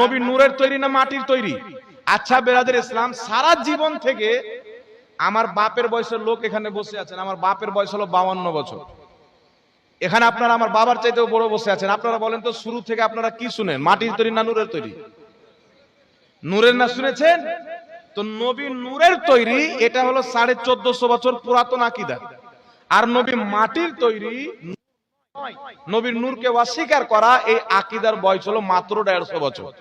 নবী নূরের তৈরি না মাটির তৈরি? আচ্ছা বেরাদের ইসলাম, সারা জীবন থেকে আমার বাপের বয়সের লোক এখানে বসে আছেন। আমার বাপের বয়স হলো বাউান্ন বছর। এখানে আপনারা আমার বাবার চাইতেও বড় বসে আছেন। আপনারা বলেন তো, শুরু থেকে আপনারা কি শুনেন? মাটির তৈরি না নূরের তৈরি? নূরের না শুনেছেন? তো নবী নূরের তৈরি, এটা হলো সাড়ে চোদ্দশো বছর পুরাতন আকিদা। আর নবী মাটির তৈরি। নবীর নূরকে অস্বীকার করা এই আকিদার বয়স হলো মাত্র দেড়শো বছর।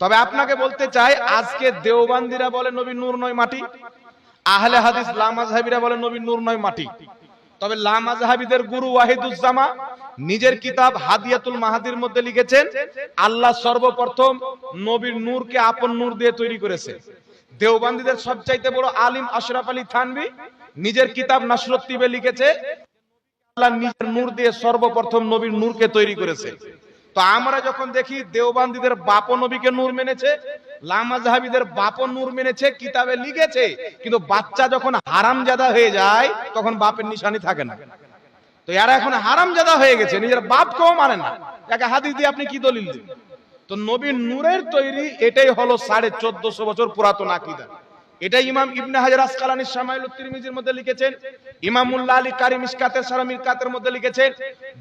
তবে আপনাকে বলতে চাই, আজকে দেওবান্দিরা বলে নবী নূর নয় মাটি, আহলে হাদিস লামাজহাবিরা বলে নবী নূর নয় মাটি। তবে লামাজহাবিদের গুরু ওয়াহিদুজ্জামা নিজের কিতাব হাদিয়াতুল মাহাদির মধ্যে লিখেছেন, আল্লাহ সর্বপ্রথম নবীর নূরকে আপন নূর দিয়ে তৈরি করেছে। দেওবান্দিদের সবচাইতে বড় আলিম আশরাফ আলী থানভি নিজের কিতাব নাসরুত্তিবে লিখেছে আল্লাহ নিজের নূর দিয়ে সর্বপ্রথম নবীর নূরকে তৈরি করেছে। তো আমরা যখন দেখি, দেওবান্দিদের বাপ নবীকে নূর মেনেছে বাপ নূর মেনেছে, কিতাবে লিখেছে, কিন্তু বাচ্চা যখন হারামজাদা হয়ে যায়, তখন বাপের নিশানি থাকে না। তো এরা এখন হারামজাদা হয়ে গেছে, নিজের বাপকেও মানে না। একে হাদিস দিয়ে আপনি কি দলিল তো নবীর নূরের তৈরি, এটাই হলো সাড়ে চোদ্দশো বছর পুরাতন আকিদা। এটা ইমাম ইবনে হাজার আসকালানি শামাইলুত তিরমিজির মধ্যে লিখেছেন ইমামুল্লাহ আলী কারি মিসকাতের সারামির কাতের মধ্যে লিখেছেন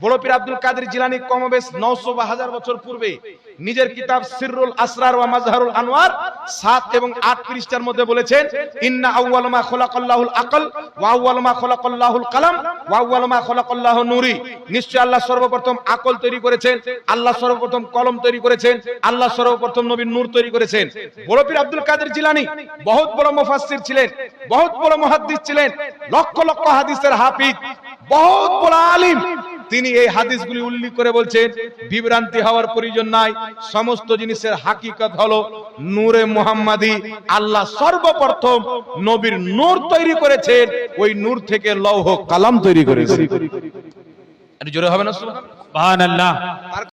বড় পীর আব্দুল কাদের জিলানী কমবেশ 900 বা হাজার বছর পূর্বে নিজের কিতাব সিররুল আসরার ওয়া মাজহারুল আনওয়ার 7 এবং 8 পৃষ্ঠার মধ্যে বলেছেন, ইন্না আউয়াল মা খলাকাল্লাহুল আকল ওয়া আউয়াল মা খলাকাল্লাহুল কালাম ওয়া আউয়াল মা খলাকাল্লাহু নূরি। নিশ্চয় আল্লাহ সর্বপ্রথম আকল তৈরি করেছেন, আল্লাহ সর্বপ্রথম কলম তৈরি করেছেন, আল্লাহ সর্বপ্রথম নবীর নূর তৈরি করেছেন। বড় পীর আব্দুল কাদের জিলানী বহুত বড় মুফাসসির ছিলেন। বহুত বড় মুহাদ্দিস ছিলেন, লক্ষ লক্ষ হাদিসের হাফিজ, বহুত বড় আলিম। তিনি এই হাদিসগুলি উল্লেখ করে বলছেন, বিভ্রান্তি হওয়ার প্রয়োজন নাই, সমস্ত জিনিসের হাকিকত হলো নূরে মুহাম্মাদি, আল্লাহ সর্বপ্রথম নবীর নূর তৈরি করেছেন, ওই নূর থেকে লৌহ কালাম তৈরি করেছেন। জোরে হবে না সুবহানাল্লাহ?